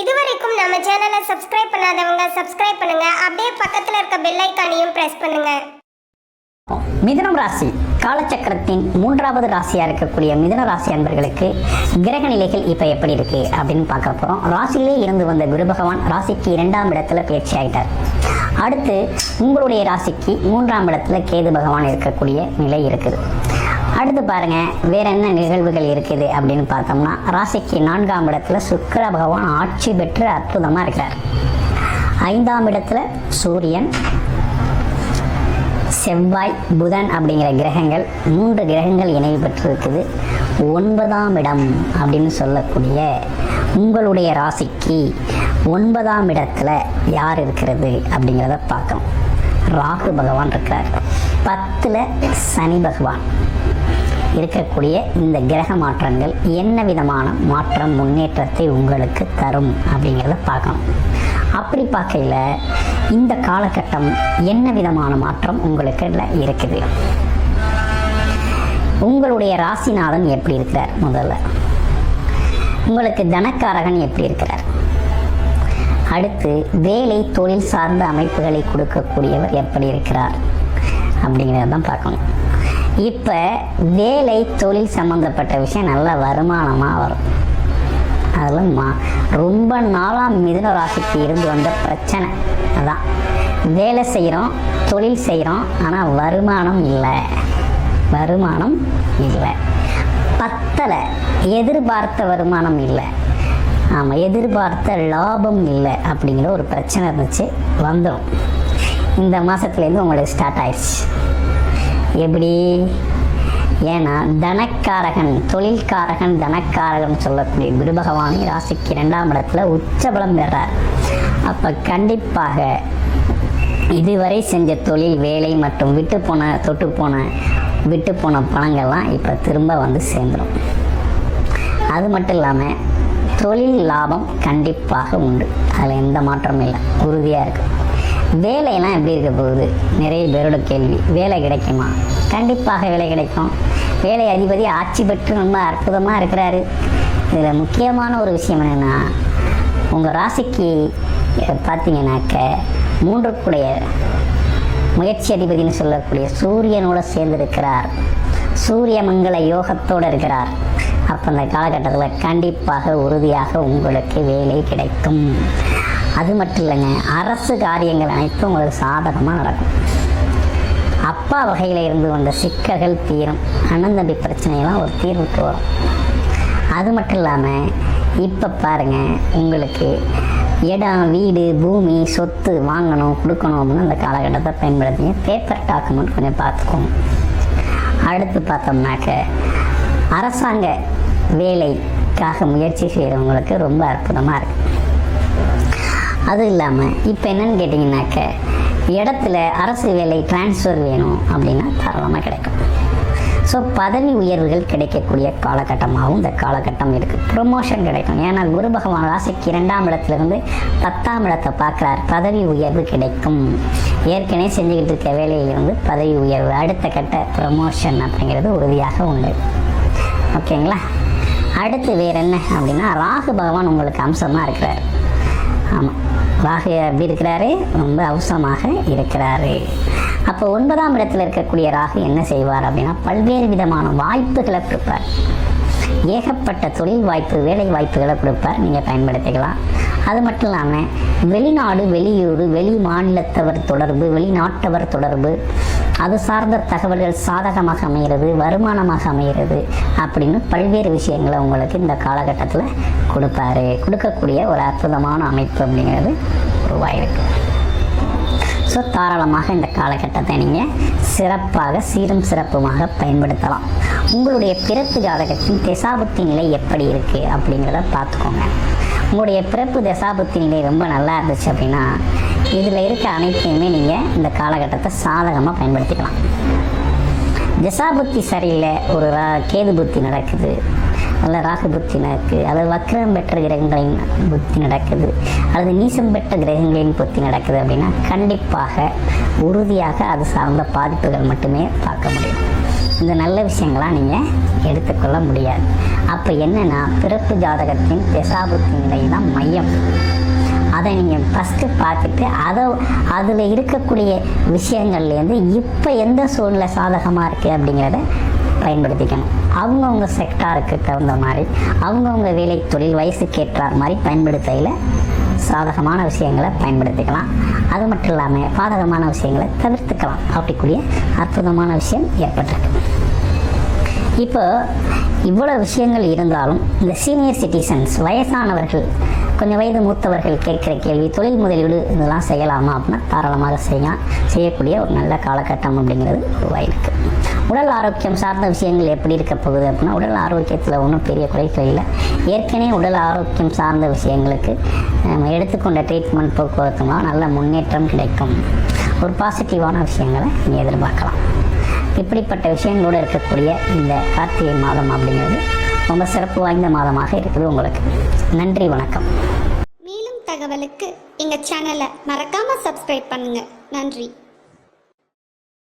இதுவரைக்கும் நம்ம சேனலை சப்ஸ்கிரைப் பண்ணாதவங்க சப்ஸ்கிரைப் பண்ணுங்க. அப்படியே பக்கத்துல இருக்க பெல் ஐக்கானையும் பிரஸ் பண்ணுங்க. மிதுனம் ராசி காலச்சக்கரத்தின் மூன்றாவது ராசியாக இருக்கக்கூடிய மிதுன ராசி அன்பர்களுக்கு கிரக நிலைகள் இப்போ எப்படி இருக்கு அப்படின்னு பார்க்க போகிறோம் ராசியிலே இருந்து வந்த குரு பகவான் ராசிக்கு இரண்டாம் இடத்துல பயிற்சி ஆகிட்டார் அடுத்து உங்களுடைய ராசிக்கு மூன்றாம் இடத்துல கேது பகவான் இருக்கக்கூடிய நிலை இருக்குது. அடுத்து பாருங்க வேற என்ன நிகழ்வுகள் இருக்குது அப்படின்னு பார்த்தோம்னா ராசிக்கு நான்காம் இடத்துல சுக்கிர பகவான் ஆட்சி பெற்று அற்புதமா இருக்கிறார். ஐந்தாம் இடத்துல சூரியன் செவ்வாய் புதன் அப்படிங்கிற கிரகங்கள் மூன்று கிரகங்கள் இணைவு பெற்றிருக்குது. ஒன்பதாம் இடம் அப்படின்னு சொல்லக்கூடிய உங்களுடைய ராசிக்கு ஒன்பதாம் இடத்துல யார் இருக்கிறது அப்படிங்கிறத பார்க்கணும். ராகு பகவான் இருக்கார் பத்தில் சனி பகவான். இருக்கக்கூடிய இந்த கிரக மாற்றங்கள் என்ன விதமான மாற்றம் முன்னேற்றத்தை உங்களுக்கு தரும் அப்படிங்கிறத பார்க்கணும். அப்படி பார்க்கையில் இந்த காலகட்டம் என்ன விதமான மாற்றம் உங்களுக்கு இருக்குது? உங்களுடைய ராசிநாதன் எப்படி இருக்கிறார் முதல்ல? உங்களுக்கு தனக்காரகன் எப்படி இருக்கிறார்? அடுத்து வேலை தொழில் சார்ந்த அமைப்புகளை கொடுக்கக்கூடியவர் எப்படி இருக்கிறார் அப்படிங்கிறத தான் பார்க்கணும். இப்போ வேலை தொழில் சம்மந்தப்பட்ட விஷயம் நல்ல வருமானமாக வரும். அதில் மா ரொம்ப நாளாக மிதுன ராசிக்கு இருந்து வந்த பிரச்சனை. அதான். வேலை செய்கிறோம் தொழில் செய்கிறோம் ஆனால் வருமானம் இல்லை. வருமானம் இல்லை. பத்தலை எதிர்பார்த்த வருமானம் இல்லை. ஆமாம் எதிர்பார்த்த லாபம் இல்லை அப்படிங்கிற ஒரு பிரச்சனை இருந்துச்சு வந்துடும் இந்த மாதத்துலேருந்து உங்களுக்கு ஸ்டார்ட் ஆயிடுச்சு எப்படி? ஏன்னா தனக்காரகன் தொழில்காரகன் தனக்காரகன் சொல்லக்கூடிய குரு பகவானை ராசிக்கு இரண்டாம் இடத்துல உச்சபலம் பெறார். அப்போ கண்டிப்பாக இதுவரை செஞ்ச தொழில் வேலை மற்றும் விட்டு போன தொட்டு போன விட்டு போன பணங்கள்லாம் இப்போ திரும்ப வந்து சேர்ந்துடும் அது மட்டும் இல்லாமல் தொழில் லாபம் கண்டிப்பாக உண்டு. அதில் எந்த மாற்றமும் இல்லை. உறுதியாக இருக்குது வேலையெல்லாம் எப்படி இருக்க போகுது? நிறைய பேரோட கேள்வி. வேலை கிடைக்குமா? கண்டிப்பாக வேலை கிடைக்கும். வேலை அதிபதி ஆட்சி பெற்று ரொம்ப அற்புதமாக இருக்கிறாரு. இதில் முக்கியமான ஒரு விஷயம் என்னென்னா உங்கள் ராசிக்கு பார்த்தீங்கன்னாக்க மூன்றுக்குடைய முயற்சி அதிபதினு சொல்லக்கூடிய சூரியனோட சேர்ந்திருக்கிறார். சூரிய மங்கள யோகத்தோடு இருக்கிறார். அப்போ அந்த காலகட்டத்தில் கண்டிப்பாக உறுதியாக உங்களுக்கு வேலை கிடைக்கும். அது மட்டும் இல்லைங்க அரசு காரியங்கள் அனைத்தும் உங்களுக்கு சாதகமாக நடக்கும். அப்பா வகையில் இருந்து வந்த சிக்கல்கள் தீரும். அண்ணன் தம்பி பிரச்சனையெல்லாம் ஒரு தீர்வுக்கு வரும். அது மட்டும் இல்லாமல் இப்போ பாருங்கள் உங்களுக்கு இடம் வீடு பூமி சொத்து வாங்கணும் கொடுக்கணும் அப்படின்னு அந்த காலகட்டத்தை பயன்படுத்திங்க. பேப்பர் டாக்குமெண்ட் கொஞ்சம் பார்த்துக்கோங்க. அடுத்து பார்த்தோம்னாக்க அரசாங்க வேலைக்காக முயற்சி செய்கிறவங்களுக்கு ரொம்ப அற்புதமாக இருக்குது அதுவும் இல்லாமல் இப்போ என்னன்னு கேட்டிங்கனாக்க இடத்துல அரசு வேலை டிரான்ஸ்ஃபர் வேணும் அப்படின்னா தாராளமாக கிடைக்கும். ஸோ பதவி உயர்வுகள் கிடைக்கக்கூடிய காலகட்டமாகவும் இந்த காலகட்டம் இருக்குது ப்ரொமோஷன் கிடைக்கும். ஏன்னா குரு பகவான் ராசிக்கு இரண்டாம் இடத்துலேருந்து பத்தாம் இடத்தை பார்க்குறார். பதவி உயர்வு கிடைக்கும். ஏற்கனவே செஞ்சுக்கிட்டு இருக்க வேலையிலிருந்து பதவி உயர்வு அடுத்த கட்ட ப்ரொமோஷன் அப்படிங்கிறது உறுதியாக உண்டு. ஓகேங்களா அடுத்து வேறு என்ன அப்படின்னா ராகு பகவான் உங்களுக்கு அம்சமாக இருக்கிறார். ஆமாம் ராகு எப்படி இருக்கிறாரு ரொம்ப அவசரமாக இருக்கிறாரு. அப்போ ஒன்பதாம் இடத்துல இருக்கக்கூடிய ராகு என்ன செய்வார் அப்படின்னா பல்வேறு விதமான வாய்ப்புகளை கொடுப்பார். ஏகப்பட்ட தொழில் வாய்ப்பு வேலை வாய்ப்புகளை கொடுப்பார். நீங்கள் பயன்படுத்திக்கலாம். அது மட்டும் இல்லாமல் வெளிநாடு வெளியூர் வெளி மாநிலத்தவர் தொடர்பு வெளிநாட்டவர் தொடர்பு அது சார்ந்த தகவல்கள் சாதகமாக அமைகிறது வருமானமாக அமைகிறது அப்படின்னு பல்வேறு விஷயங்களை உங்களுக்கு இந்த காலகட்டத்தில் கொடுப்பாரு. கொடுக்கக்கூடிய ஒரு அற்புதமான அமைப்பு அப்படிங்கிறது உருவாயிருக்கு ஸோ தாராளமாக இந்த காலகட்டத்தை நீங்கள் சிறப்பாக சீரும் சிறப்புமாக பயன்படுத்தலாம். உங்களுடைய பிறப்பு ஜாதகத்தின் திசாபுத்தி நிலை எப்படி இருக்குது அப்படிங்கிறத பார்த்துக்கோங்க. உங்களுடைய பிறப்பு தசாபுத்தி நிலை ரொம்ப நல்லா இருந்துச்சு அப்படின்னா இதில் இருக்க அனைத்தையுமே நீங்கள் இந்த காலகட்டத்தை சாதகமாக பயன்படுத்திக்கலாம். திசா புத்தி சரியில்லை ஒரு ரா கேது புத்தி நடக்குது. அல்ல ராகு புத்தி நடக்குது அல்லது வக்ரம் பெற்ற கிரகங்களின் புத்தி நடக்குது அல்லது நீசம் பெற்ற கிரகங்களின் புத்தி நடக்குது அப்படின்னா கண்டிப்பாக உறுதியாக அது சார்ந்த பாதிப்புகள் மட்டுமே பார்க்க முடியும். இந்த நல்ல விஷயங்களாம் நீங்கள் எடுத்துக்கொள்ள முடியாது. அப்போ என்னன்னா பிறப்பு ஜாதகத்தின் தசாபுத்தி நிலை தான் மையம். அதை நீங்கள் ஃபஸ்ட்டு பார்த்துட்டு அதை அதில் இருக்கக்கூடிய விஷயங்கள்லேருந்து இப்போ எந்த சூழ்நிலை சாதகமாக இருக்குது அப்படிங்கிறத பயன்படுத்திக்கணும். அவங்கவுங்க செக்டாருக்கு தகுந்த மாதிரி அவங்கவுங்க வேலை தொழில் வயசுக்கு ஏற்றார் மாதிரி பயன்படுத்தையில் சாதகமான விஷயங்களை பயன்படுத்திக்கலாம். அது மட்டும் இல்லாமல் பாதகமான விஷயங்களை தவிர்த்துக்கலாம். அப்படிக்கூடிய அற்புதமான விஷயம் ஏற்பட்டிருக்கு. இப்போ இவ்வளோ விஷயங்கள் இருந்தாலும் இந்த சீனியர் சிட்டிசன்ஸ் வயசானவர்கள் கொஞ்சம் வயது மூத்தவர்கள் கேட்குற கேள்வி தொழில் முதலீடு இதெல்லாம் செய்யலாமா அப்படின்னா தாராளமாக செய்யலாம் செய்யக்கூடிய ஒரு நல்ல காலகட்டம் அப்படிங்கிறது உருவாயிருக்கு உடல் ஆரோக்கியம் சார்ந்த விஷயங்கள் எப்படி இருக்க போகுது அப்படின்னா உடல் ஆரோக்கியத்தில் ஒன்றும் பெரிய குறைகள் இல்லை. ஏற்கனவே உடல் ஆரோக்கியம் சார்ந்த விஷயங்களுக்கு நம்ம எடுத்துக்கொண்ட ட்ரீட்மெண்ட் போக்குவரத்துலாம் நல்ல முன்னேற்றம் கிடைக்கும். ஒரு பாசிட்டிவான விஷயங்களை நீ எதிர்பார்க்கலாம். இப்படிப்பட்ட விஷயங்களோடு இருக்கக்கூடிய இந்த கார்த்திகை மாதம் அப்படிங்கிறது ரொம்ப சிறப்பு வாய்ந்த மாதமாக இருக்குது உங்களுக்கு. நன்றி வணக்கம். மேலும் தகவலுக்கு எங்கள் சேனலை மறக்காமல் சப்ஸ்கிரைப் பண்ணுங்கள் நன்றி.